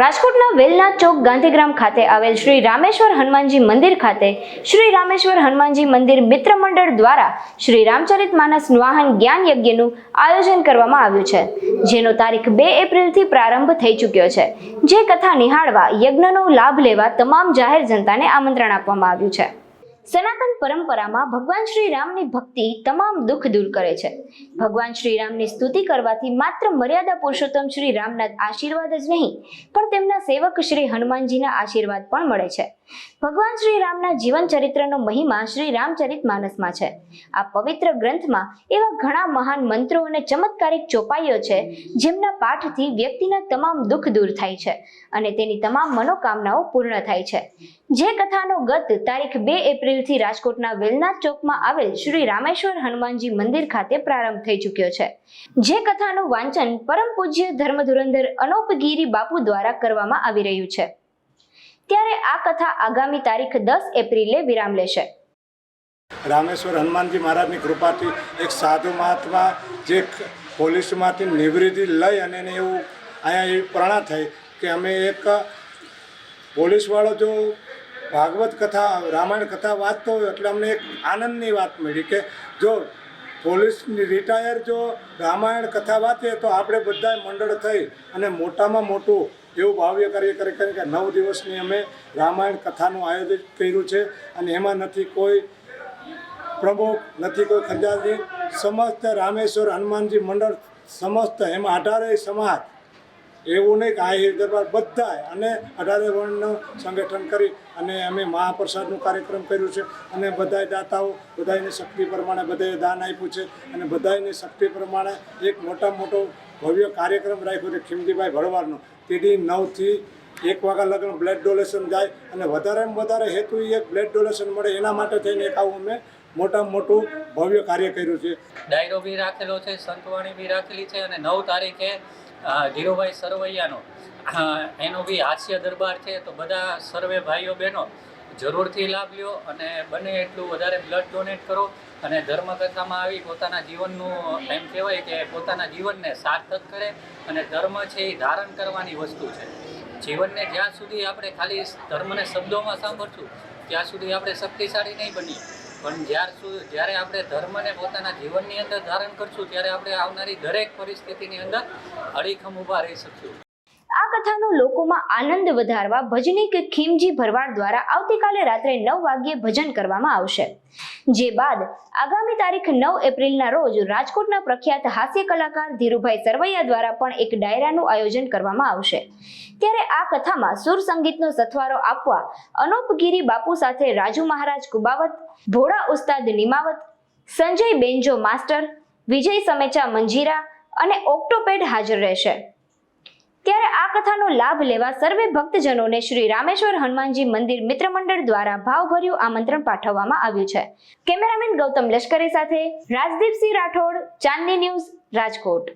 રાજકોટના વેલનાથ ચોક ગાંધીગ્રામ ખાતે આવેલ શ્રી રામેશ્વર હનુમાનજી મંદિર ખાતે શ્રી રામેશ્વર હનુમાનજી મંદિર મિત્ર મંડળ દ્વારા શ્રી રામચરિત માનસ વાહન જ્ઞાન યજ્ઞનું આયોજન કરવામાં આવ્યું છે, જેનો તારીખ બે એપ્રિલથી પ્રારંભ થઈ ચૂક્યો છે, જે કથા નિહાળવા યજ્ઞનો લાભ લેવા તમામ જાહેર જનતાને આમંત્રણ આપવામાં આવ્યું છે. સનાતન પરંપરામાં ભગવાન શ્રી રામની ભક્તિ તમામ દુઃખ દૂર કરે છે. ભગવાન શ્રી રામની સ્તુતિ કરવાથી માત્ર મર્યાદા પુરુષોત્તમ શ્રી રામના આશીર્વાદ જ નહીં, પણ તેમના સેવક શ્રી હનુમાનજીના આશીર્વાદ પણ મળે છે. ભગવાન શ્રી રામના જીવન ચરિત્રનો મહિમા શ્રી રામચરિત માનસમાં છે. આ પવિત્ર ગ્રંથમાં એવા ઘણા મહાન મંત્રો અને ચમત્કારિક ચોપાઈઓ છે, જેમના પાઠથી વ્યક્તિના તમામ દુઃખ દૂર થાય છે અને તેની તમામ મનોકામનાઓ પૂર્ણ થાય છે. જે કથાનો ગત તારીખ બે એપ્રિલથી રાજકોટના વેલનાથ ચોકમાં આવેલ શ્રી રામેશ્વર હનુમાનજી મંદિર ખાતે પ્રારંભ થઈ ચૂક્યો છે. જે કથાનું વાંચન પરમ પૂજ્ય ધર્મધુરંધર અનોપગીરી બાપુ દ્વારા કરવામાં આવી રહ્યું છે. ત્યારે આ કથા આગામી તારીખ દસ એપ્રિલે વિરામ લેશે. રામેશ્વર હનુમાનજી મહારાજની કૃપાથી એક સાધુ મહાત્મા જે પોલીસમાંથી નિવૃત્તિ લઈ અને એવું અહીંયા એવી પ્રેરણા થઈ કે અમે એક પોલીસવાળો જો ભાગવત કથા, રામાયણ કથા વાંચતો હોય એટલે અમને એક આનંદની વાત મળી કે જો પોલીસની રિટાયર જો રામાયણ કથા વાંચે તો આપણે બધા મંડળ થઈ અને મોટામાં મોટું એવું ભાવ્ય કાર્ય કરી. કરી કે નવ દિવસની અમે રામાયણ કથાનું આયોજન કર્યું છે અને એમાં નથી કોઈ પ્રમુખ નથી કોઈ ખંજાનજી સમસ્ત રામેશ્વર હનુમાનજી મંડળ, સમસ્ત એમાં અઢારેય સમાજ એવું નહીં કે આ એ દરબાર અને અઢારે વર્ણનું સંગઠન કરી અને અમે મહાપ્રસાદનું કાર્યક્રમ કર્યું છે અને બધાય દાતાઓ બધાને શક્તિ પ્રમાણે બધાએ દાન આપ્યું છે અને બધાને શક્તિ પ્રમાણે એક મોટા મોટો ભવ્ય કાર્યક્રમ રાખ્યો છે ખીમજીભાઈ ભરવાડનો તેથી નવથી એક વાગ્યા લગ્ન બ્લડ ડોનેશન જાય અને વધારેમાં વધારે હેતુ એ એક બ્લડ ડોનેશન મળે એના માટે થઈને એક આવું અમે મોટામાં મોટું ભવ્ય કાર્ય કર્યું છે. ડાયરો બી રાખેલો છે, સંતવાણી બી રાખેલી છે અને નવ તારીખે ધીરુભાઈ સરવૈયાનો એનો બી હાસ્ય દરબાર છે. તો બધા સર્વે ભાઈઓ બહેનો જરૂરથી લાભ લ્યો અને બને એટલું વધારે બ્લડ ડોનેટ કરો અને ધર્મકથામાં આવી પોતાના જીવનનું એમ કહેવાય કે પોતાના જીવનને સાર્થક કરે અને ધર્મ છે એ ધારણ કરવાની વસ્તુ છે. જીવનને જ્યાં સુધી આપણે ખાલી ધર્મને શબ્દોમાં સાંભળશું, ત્યાં સુધી આપણે શક્તિશાળી નહીં બનીએ. પણ જ્યાર જ્યારે આપણે ધર્મને પોતાના જીવનની અંદર ધારણ કરશું, ત્યારે આપણે આવનારી દરેક પરિસ્થિતિની અંદર અડીખમ ઊભા રહી શકશું. કથાનો લોકોમાં આનંદ વધારવા ભજનીક ખીમજી ભરવાડ દ્વારા આવતીકાલે રાત્રે નવ વાગ્યે ભજન કરવામાં આવશે. જે બાદ આગામી તારીખ નવ એપ્રિલના રોજ રાજકોટના પ્રખ્યાત હાસ્ય કલાકાર ધીરુભાઈ સરવૈયા દ્વારા પણ એક ડાયરાનું આયોજન કરવામાં આવશે. ત્યારે આ કથામાં સુર સંગીતનો સથવારો આપવા અનોપગીરી બાપુ સાથે રાજુ મહારાજ કુબાવત, ભોળા ઉસ્તાદ નિમાવત, સંજય બેન્જો માસ્ટર, વિજય સમેચા મંજીરા અને ઓક્ટોપેડ હાજર રહેશે. ત્યારે આ કથાનો લાભ લેવા સર્વે ભક્તજનોને શ્રી રામેશ્વર હનુમાનજી મંદિર મિત્ર મંડળ દ્વારા ભાવભર્યું આમંત્રણ પાઠવવામાં આવ્યું છે. કેમેરામેન ગૌતમ લશ્કરી સાથે રાજદીપસિંહ રાઠોડ, ચાંદની ન્યૂઝ રાજકોટ.